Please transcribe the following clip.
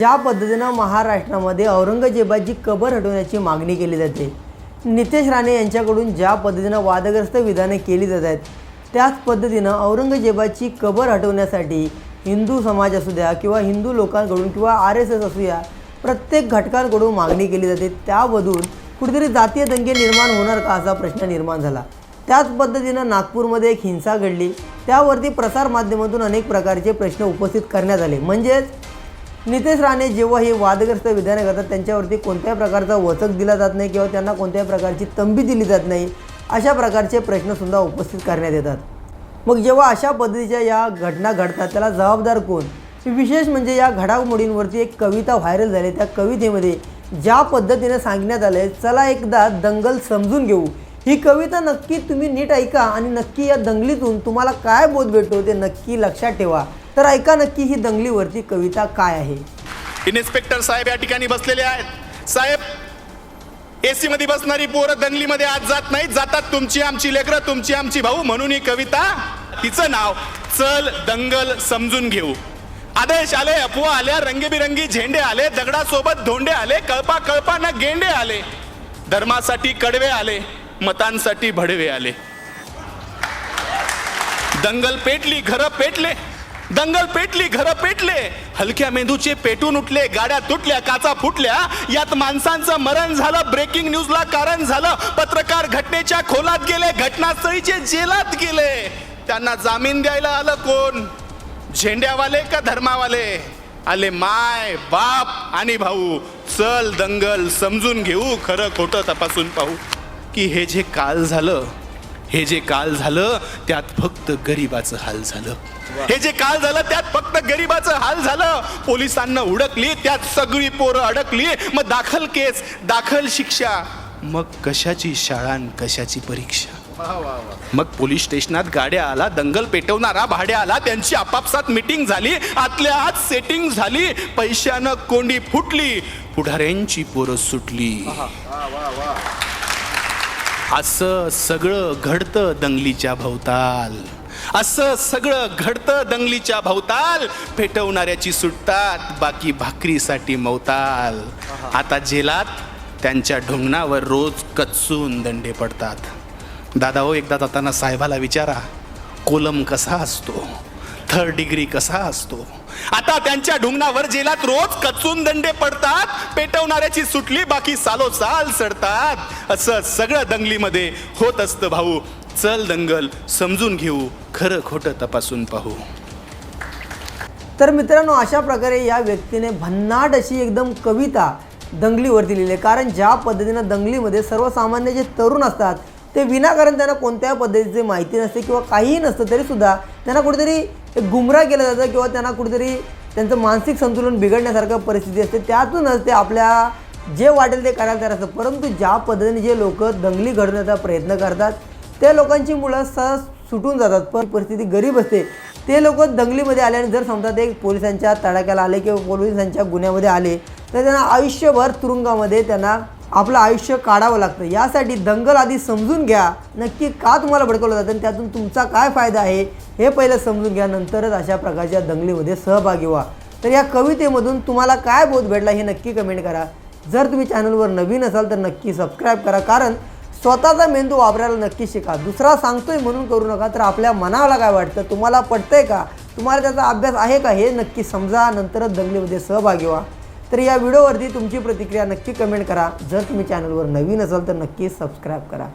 ज्या पद्धतीनं महाराष्ट्रामध्ये औरंगजेबाची कबर हटवण्याची मागणी केली जाते. नितेश राणे यांच्याकडून ज्या पद्धतीनं वादग्रस्त विधाने केली जात आहेत त्याच पद्धतीनं औरंगजेबाची कबर हटवण्यासाठी हिंदू समाज असू द्या किंवा हिंदू लोकांकडून किंवा आर एस एस असू द्या प्रत्येक घटकांकडून मागणी केली जाते त्यामधून कुठेतरी जातीय दंगे निर्माण होणार का असा प्रश्न निर्माण झाला. त्याच पद्धतीनं नागपूरमध्ये एक हिंसा घडली. त्यावरती प्रसारमाध्यमातून अनेक प्रकारचे प्रश्न उपस्थित करण्यात आले. म्हणजेच नितेश राणे जेव्हा हे वादग्रस्त विधाने करतात त्यांच्यावरती कोणत्याही प्रकारचा वचक दिला जात नाही किंवा त्यांना कोणत्याही प्रकारची तंबी दिली जात नाही अशा प्रकारचे प्रश्नसुद्धा उपस्थित करण्यात येतात. मग जेव्हा अशा पद्धतीच्या या घटना घडतात त्याला जबाबदार कोण? विशेष म्हणजे या घडामोडींवरती एक कविता व्हायरल झाली. त्या कवितेमध्ये ज्या पद्धतीने सांगण्यात आलं आहे चला एकदा दंगल समजून घेऊ. ही कविता नक्की तुम्ही नीट ऐका आणि नक्की या दंगलीतून तुम्हाला काय बोध भेटतो ते नक्की लक्षात ठेवा. तर ऐका नक्की ही दंगलीवरची कविता काय आहे. इन्स्पेक्टर साहेब या ठिकाणी बसलेले आहेत. साहेब एसी मध्ये बसणारी पोरं दंगलीमध्ये आज जात नाहीत. जातात तुमची आमची लेकरं तुमची आमची भाऊ. म्हणून ही कविता तिचं नाव चल दंगल समजून घेऊ. आदेश आले अफवा आल्या रंगीबिरंगी झेंडे आले दगडासोबत धोंडे आले कळपा कळपा ना गेंडे आले. धर्मासाठी कडवे आले. मतांसाठी भडवे आले. दंगल पेटली घरं पेटले. दंगल पेटली घरं पेटले. हलक्या मेंदूचे पेटून उठले गाड्या तुटल्या काचा फुटल्या. यात माणसांचं मरण झालं ब्रेकिंग न्यूजला कारण झालं. पत्रकार घटनेच्या खोलात गेले घटनास्थळीचे जेलात गेले. त्यांना जामीन द्यायला आलं कोण? झेंड्यावाले का धर्मावाले? आले माय बाप आणि भाऊ. चल दंगल समजून घेऊ खरं खोटं तपासून पाहू. की हे जे काल झालं हे जे काल झालं त्यात फक्त गरिबाचं हाल झालं. हे जे काल झालं त्यात फक्त गरिबाचं हाल झालं. पोलिसांना उडकली त्यात सगळी पोरं अडकली. मग दाखल केस दाखल शिक्षा. मग कशाची शाळा आणि कशाची परीक्षा? मग पोलीस स्टेशनात गाड्या आला दंगल पेटवणारा भाड्या आला त्यांची आपापसात मिटिंग झाली आतल्या आत सेटिंग झाली पैशानं कोंडी फुटली पुढाऱ्यांची पोरं सुटली. असं सगळं घडतं दंगलीच्या भोवताल. असं सगळं घडतं दंगलीच्या भोवताल. पेटवणाऱ्याची सुटतात बाकी भाकरीसाठी मवताल. आता जेलात त्यांच्या ढोंगणावर रोज कचून दंडे पडतात. दादा हो एकदा जाताना साहेबाला विचारा कोलम कसा असतो? थर्ड डिग्री कसा असतो? आता त्यांच्या ढुंगणावर जेलात रोज कचून दंडे पडतात पेटवणाऱ्याची सुटली बाकी सालो साल सडतात. असं सगळं दंगलीमध्ये होत असतं भाऊ. चल दंगल समजून घेऊ. खरं खोटं तपासून पाहू. तर मित्रांनो अशा प्रकारे या व्यक्तीने भन्नाट अशी एकदम कविता दंगलीवर दिलेली आहे. कारण ज्या पद्धतीनं दंगलीमध्ये सर्वसामान्य जे तरुण असतात ते विनाकारण त्यांना कोणत्या पद्धतीची माहिती नसते किंवा काहीही नसतं तरीसुद्धा त्यांना कुठेतरी गुमराह केलं जातं किंवा त्यांना कुठेतरी त्यांचं मानसिक संतुलन बिघडण्यासारखं परिस्थिती असते. त्यातूनच ते आपल्या जे वाटेल ते करायला तयार असतं परंतु ज्या पद्धतीने जे लोक दंगली घडवण्याचा प्रयत्न करतात त्या लोकांची मुलं सहज सुटून जातात. पण परिस्थिती गरीब असते. ते लोक दंगलीमध्ये आले आणि जर समजा ते पोलिसांच्या तडाख्याला आले किंवा पोलिसांच्या गुन्ह्यामध्ये आले तर त्यांना आयुष्यभर तुरुंगामध्ये त्यांना आपलं आयुष्य काढावं लागतं. यासाठी दंगल आधी समजून घ्या. नक्की का तुम्हाला भडकवलं जातं आणि त्यातून तुमचा काय फायदा आहे हे पहिलं समजून घ्या. नंतरच अशा प्रकारच्या दंगलीमध्ये सहभागी व्हा. तर या कवितेमधून तुम्हाला काय बोध भेटला हे नक्की कमेंट करा. जर तुम्ही चॅनलवर नवीन असाल तर नक्की सबस्क्राईब करा. कारण स्वतःचा मेंदू वापरायला नक्की शिका. दुसरा सांगतोय म्हणून करू नका तर आपल्या मनाला काय वाटतं तुम्हाला पटतंय का? तुम्हाला त्याचा अभ्यास आहे का हे नक्की समजा. नंतरच दंगलीमध्ये सहभागी व्हा. तर या व्हिडिओवरती तुमची प्रतिक्रिया नक्की कमेंट करा. जर तुम्ही चॅनलवर नवीन असाल तर नक्की सबस्क्राईब करा.